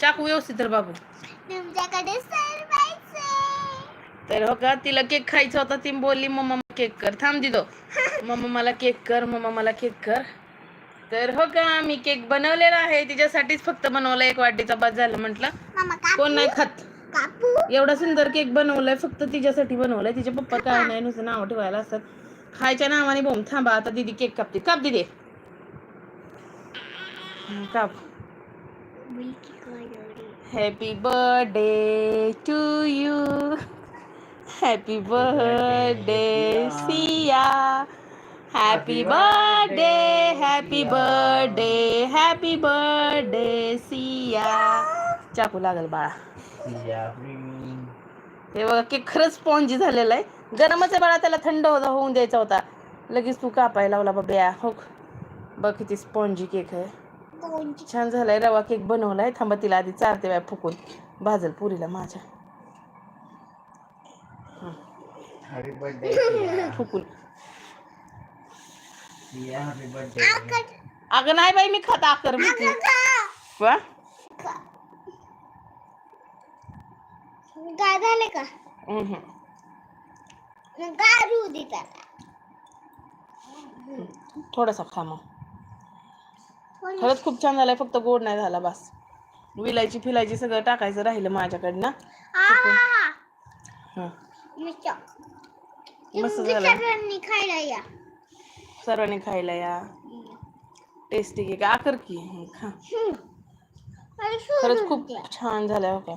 चाकू व्यवस्थित तर बाबू. तुमच्याकडे तर हो का तिला केक खायचा होता ती बोलली मम्मा केक कर. थांब दिदो. मम्मा मला केक कर मम्मा मला केक कर. तर हो का मी केक बनवलेला आहे. तिच्यासाठीच फक्त बनवला एक वाटीचा बाद झाला म्हटलं. कोण नाही खात. कापू? एवढा सुंदर केक बनवलाय फक्त तिच्यासाठी बनवलाय. तिचे पप्पा काय नाही नुसतं नाव ठेवायला असतात. खायच्या नावाने बोम थांबा आता दीदी केक कापते. काप दीदी. काप. Happy birthday to you happy birthday Siya happy birthday happy birthday happy birthday Siya चाकू लागल बाळा. हे बघा केक खरंच स्पॉन्जी झालेला आहे. गरमच आहे बाळा त्याला थंड होता होऊन द्यायचा होता. लगेच तू कापायला लावला बाबा हो बघ किती स्पॉन्जी केक आहे. छान झालाय. रवा केक बनवलाय. थांबा तिला आधी चारते वेळा फुकून. भाजल पुरीला माझ्या. Happy birthday फुकून. हॅपी बर्थडे अगं नाही बाई मी खात आकर. वा? झाले का. गारू थोडासा खा मग. खरंच खूप छान झालाय फक्त गोड नाही झाला बस. विलायची फिलायची सगळं टाकायचं राहिलं माझ्याकडनं. आहा. हं. मस्त झालं. सर्वांनी खायला या. सर्वांनी खायला या. टेस्टी केक आकर की. खा. अरे खरंच खूप द्या. छान झालाय हो का?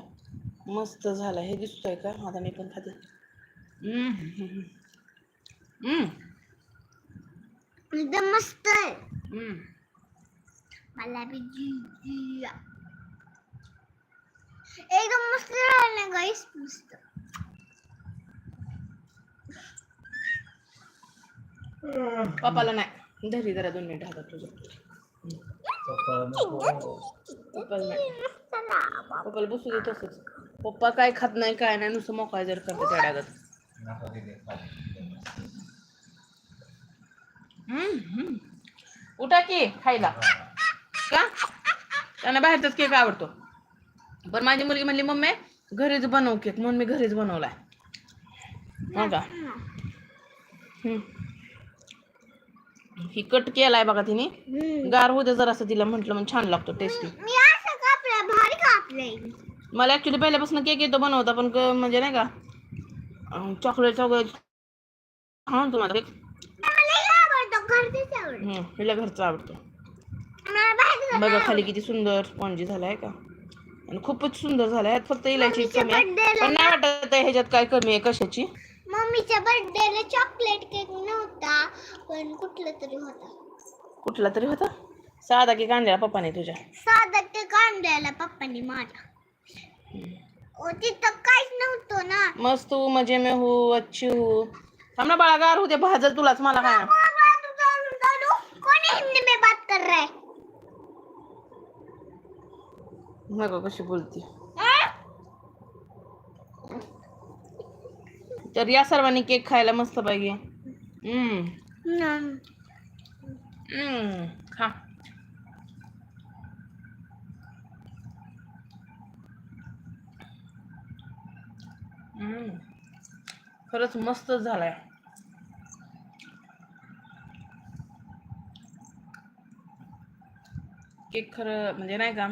मस्त झालं. हे दिसतोय का? आता मी पण खाते. हम्म, हम्म, हम्म. एकदम मस्त आहे. हम्म. मला बी जी एकदम मस्त राहिलं गाईस मस्त. पप्पाला नाही. धरी जरा दोन मिनिट हातात तुझं. पप्पाला नाही. पप्पाला बसू दे तसंच. पप्पा काय खात नाही काय नाही नुसतं मोकळा जर करते त्याड्यागत उठा की खायला. का? त्यांना बाहेरचाच केक आवडतो. पण माझी मुलगी म्हणली मम्मी घरीच बनव केक. म्हणून मी घरीच बनवलाय. हो का? हम्म. ही कट केलाय बघा तिने. गार होऊ दे जरासं तिला म्हटलं मग छान लागतो टेस्टी असं मला ऍक्च्युली पहिल्यापासून केक येतो बनवता पण म्हणजे नाही का चॉकलेट वगैरे हा तुम्हाला केक आवडतो हम्म, हिला घरचा बघा खाली किती सुंदर स्पॉन्जी झालाय का? आणि खूपच सुंदर झालाय. फक्त इलायची कमी आहे. पण नाही वाटत आहे ह्याच्यात काय कमी आहे कशाची? मम्मीच्या बर्थडेला चॉकलेट केक नव्हता पण कुठला तरी होता. कुठला तरी होता? साधा केक आणलेला पप्पाने तुझ्या? साधा केक आणलेला पप्पांनी माझा तिथं काहीच नव्हतं ना. मस्त तू मजे में हो अच्छी हो थांब ना बाळा गार होते भाजल तुलाच मला काय बाबा, तू चालू चालू कौन हिंदी में बात कर रहा है बघा कशी बोलती. तर या सर्वांनी केक खायला मस्त पाहिजे खा. खरंच मस्त झालाय. केक खरं म्हणजे नाही का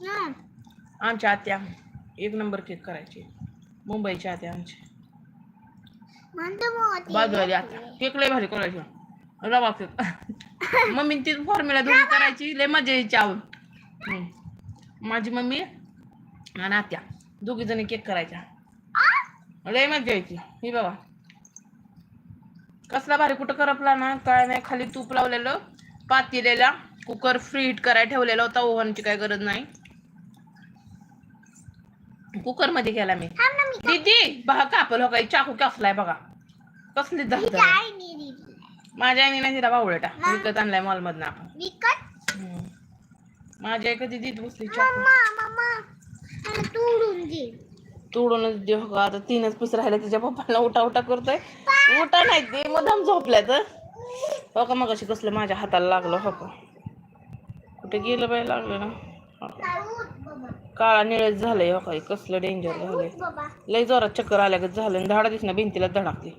हम्म. आमच्या आत्या एक नंबर केक करायची. मुंबईच्या आत्या आमची. म्हणतो मग ती. बाजूला आता केक लय भारी करायची रवा केक. मम्मी ती फॉर्म्युला दोन्ही करायची लय मजा यायची आवड. माझी मम्मी आणि आत्या दोघी जणी केक करायच्या. लय मजा यायची. ही बाबा. कसला भारी कुठं करपला ना काय नाही खाली तूप लावलेलं पातेलेला कुकर फ्री हिट करायला ठेवलेला होता ओव्हनची काय गरज नाही. कुकरमध्ये केला मी दीदी बघा कापल हो काही. चाकू कापलाय बघा. कसली दिली. माझ्या आईने नाही दिला बावळटा विकत आणलाय मॉल मधनं आपण. विकत? हम्म. माझी आई कधी देत बसली चाकू? तोडून दे. तोडूनच दे हो आता तीनच पीस राहिले. तिच्या पप्पाला उठा उठा करतोय. उठा नाही ते. मुदाम झोपल्या तर हो. का मग कसलं माझ्या हाताला लागलं हो का कुठं गेलं बाय लागलं ना. काळा निळच झालंय हो काही कसलं डेंजर झालंय. लय जोरात चक्कर आल्यागत झालं आणि धाडा दिसणं भिंतीला धडाकली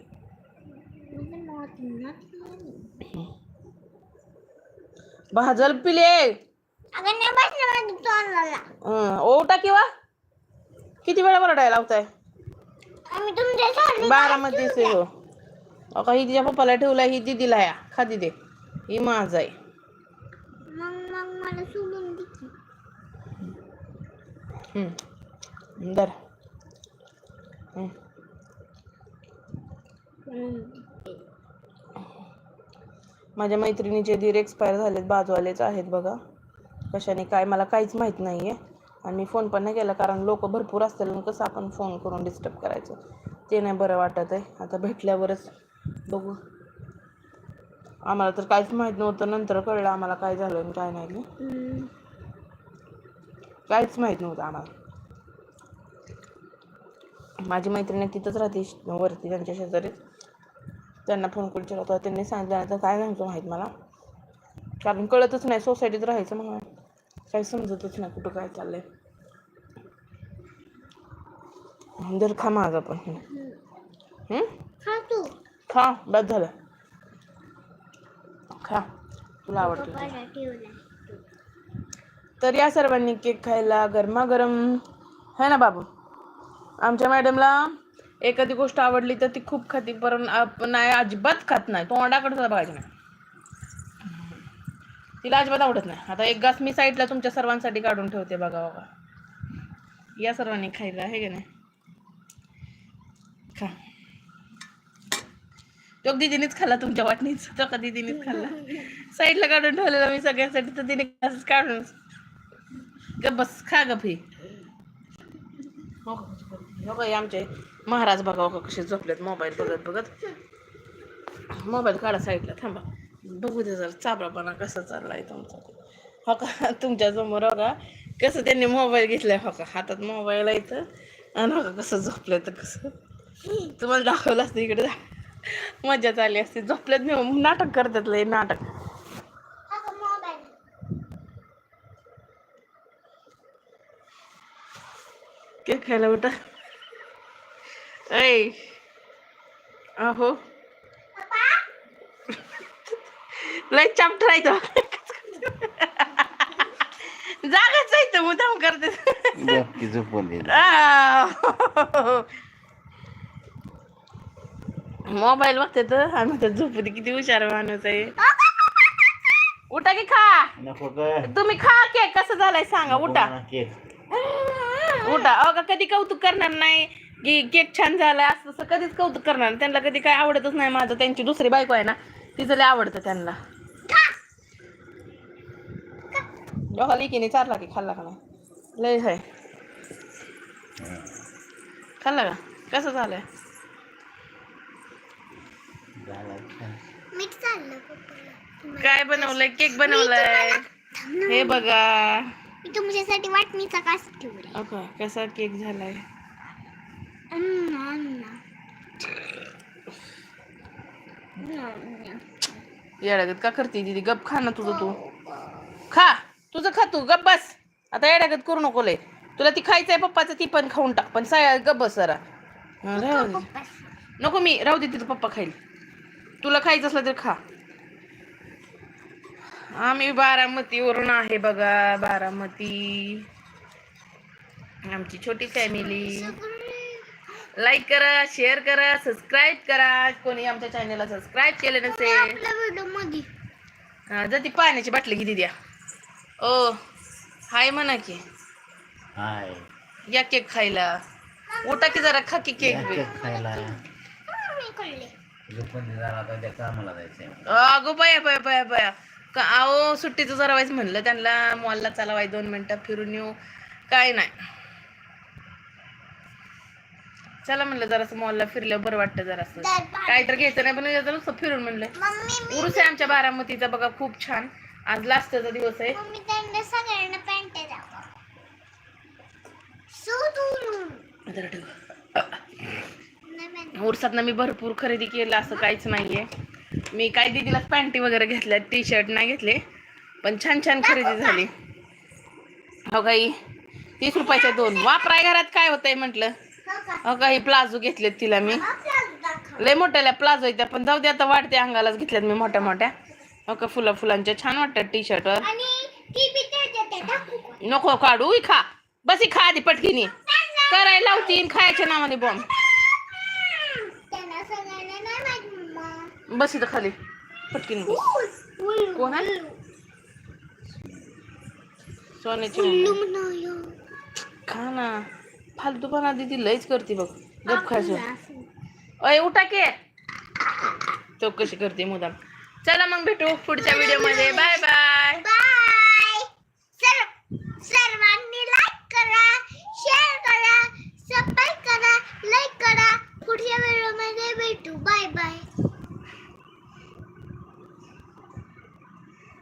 भाजल पिले. ओटा किंवा? किती वेळा बरडायला लावताय? बारा मध्ये हो. अका ही तिच्या पप्पाला ठेवलाय ही दिदीला या. खा दे ही माझा आहे. मग मग मला सोडून दे माझ्या मैत्रिणीचे धीर एक्सपायर झालेत बाजूवालेच आहेत बघा. कशाने काय मला काहीच माहीत नाही आहे आणि मी फोन पण नाही केला कारण लोक भरपूर असतील आणि कसं आपण फोन करून डिस्टर्ब करायचं. ते नाही बरं वाटत आहे. आता भेटल्यावरच बघू. आम्हाला तर काहीच माहीत नव्हतं नंतर कळलं आम्हाला काय झालं आणि काय नाही काहीच माहीत नव्हतं आम्हाला. माझी मैत्रिणी तिथंच राहते वरती त्यांच्या शेजारी. त्यांना फोन करून विचारत होता त्यांनी सांगितलं आता काय नव्हतं माहीत मला? कारण कळतच नाही सोसायटीत राहायचं मग काही समजतच नाही कुठं काय चाललंय. जर खा माझा पण? खा बस झालं. खा. तुला आवडतं तर या सर्वांनी केक खायला गरमागरम है ना बाबू? आमच्या मॅडमला एखादी गोष्ट आवडली तर ती खूप खाती पण नाही अजिबात खात नाही. तोंडाकडे सुद्धा बघायचं नाही. तिला अजिबात आवडत नाही. आता एक गास मी साईडला तुमच्या सर्वांसाठी काढून ठेवते बघा बघा. या सर्वांनी खायला आहे की नाही? खा. तो दिदीनेच खाल्ला तुमच्या वाटणीच. तो का दिदीनेच खाल्ला. साईडला काढून ठेवलेला मी सगळ्यांसाठी तर तिने घास काढून ग बस खा ग फी हो का, हो आमचे महाराज बघा का कसे झोपलेत मोबाईल बघत बघत. मोबाईल काढा साईडला थांबा. बघू दे जरा चाबरापणा कसा चाललाय तुमचा. हो का? तुमच्यासमोर हो का? कसं त्यांनी मोबाईल घेतलाय हो का? हातात मोबाईल आहे तर आणि हो का कसं झोपलं तर कसं? तुम्हाला दाखवलं असतं इकडे मजा चालली असते. झोपल्यात मी नाटक करतात लय नाटक अगं मोबाईल केक खायला उठा ऐ अहो लय चापट राहतो जागाच आहे तर मुद्दाम करते. मोबाईल बघते तर आम्ही तर झोपू दे किती हुशार माणूस आहे. उठा की खा. तुम्ही खा केक कसं झालाय सांगा उठा. केक. उठा. का कधी कौतुक करणार नाही. की केक छान झालाय असं तसं कधीच कौतुक करणार नाही. त्यांना कधी काय आवडतच नाही माझं. त्यांची दुसरी बायको आहे ना तिचं लय आवडतं त्यांना. बघा लिकीने चारला की खाल्ला का नाही? लय आहे खाल्ला का? कसं झालंय? मीठ चाललं. पप्पाला काय बनवलंय? केक बनवलाय. हे बघा. मी तुमच्यासाठी वाटणीचा कास ठेवलाय ओके कसा केक झालाय? अण्णा अण्णा. येड्यागत का करते दीदी? गप खा ना तुझं तू. खा. तुझं खा तू. गप बस. आता येड्यागत करू नको लय. तुला ती खायचंय पप्पाचं ती पण खाऊन टाक. पण साया गप बस जरा. राहू दे. पप्पा. नको मी. राहू दे तिथं पप्पा खाईल. तुला खायचं असलं तर खा. आम्ही बारामतीवरून आहे बघा बारामती. आमची छोटी फॅमिली लाईक करा शेअर करा सबस्क्राईब करा. कोणी आमच्या चॅनलला सबस्क्राईब केलं नसेल. आपल्या व्हिडिओमध्ये हा जर ती पाण्याची बाटली किती द्या. ओ हाय म्हणा की. हाय. या केक खायला. उठा की जरा खा की केक. खायला. अगो बया बया बया बया. का अहो सुट्टीचं जरा वाईस म्हणलं त्यांना मॉलला चालवाय दोन मिनिटं फिरून येऊ. काय नाही. चला म्हणलं जरासं मॉलला फिरल्यावर बरं वाटतं जरासं. काय तर घ्यायचं नाही पण जरा नुसतं फिरून म्हणलं. उरूस आहे आमच्या बारामतीचा बघा खूप छान. आज लास्टचा दिवस आहे. उरसात मी भरपूर खरेदी केलं असं काहीच नाहीये. मी काय दिदीला पॅन्टी वगैरे घेतल्या टी शर्ट नाही घेतले पण छान छान खरेदी झाली. हो काही तीस रुपयाच्या दोन. वापराय घरात काय होतंय म्हटलं? हो का? हो काही प्लाझो घेतलेत तिला मी. लय मोठ्याला प्लाझो येत्या पण जाऊ दे आता वाढते अंगालाच घेतल्यात मी मोठ्या मोठ्या. हो का? फुला फुलांच्या छान वाटतात टी शर्टवर? नको काढू. खा. बस ही खा आधी पटकीनी. करायला लावतीन खायच्या नावाने बॉम्ब बस इथं खाली. पटकीन कोण आहे? सोन्याची खा ना. फालतूपणा दिदी करते बघ. गप खायचं अय उठा के. चौकशी करते मुदाम. चला मग भेटू पुढच्या व्हिडिओमध्ये बाय. बाय. सर्वांनी लाईक करा शेअर करा सबस्क्राईब करा लाईक करा. पुढच्या व्हिडिओमध्ये भेटू. Bye bye.